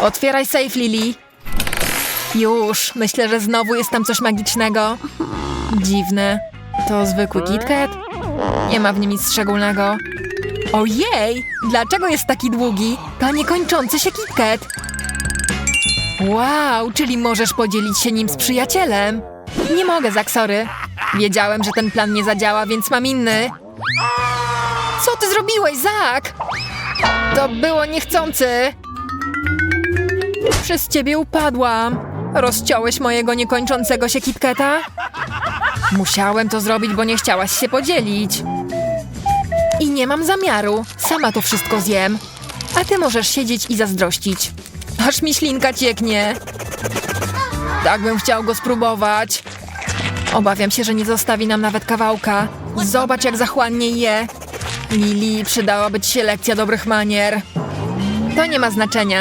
Otwieraj safe, Lili. Już, myślę, że znowu jest tam coś magicznego. Dziwne. To zwykły KitKat? Nie ma w nim nic szczególnego. Ojej! Dlaczego jest taki długi? To niekończący się KitKat. Wow, czyli możesz podzielić się nim z przyjacielem. Nie mogę, Zak, sorry. Wiedziałem, że ten plan nie zadziała, więc mam inny. Co ty zrobiłeś, Zak? To było niechcący. Przez ciebie upadłam. Rozciąłeś mojego niekończącego się KitKata? Musiałem to zrobić, bo nie chciałaś się podzielić. I nie mam zamiaru. Sama to wszystko zjem. A ty możesz siedzieć i zazdrościć. Aż mi ślinka cieknie. Tak bym chciał go spróbować. Obawiam się, że nie zostawi nam nawet kawałka. Zobacz, jak zachłannie je. Lili, przydałaby ci się lekcja dobrych manier. To nie ma znaczenia.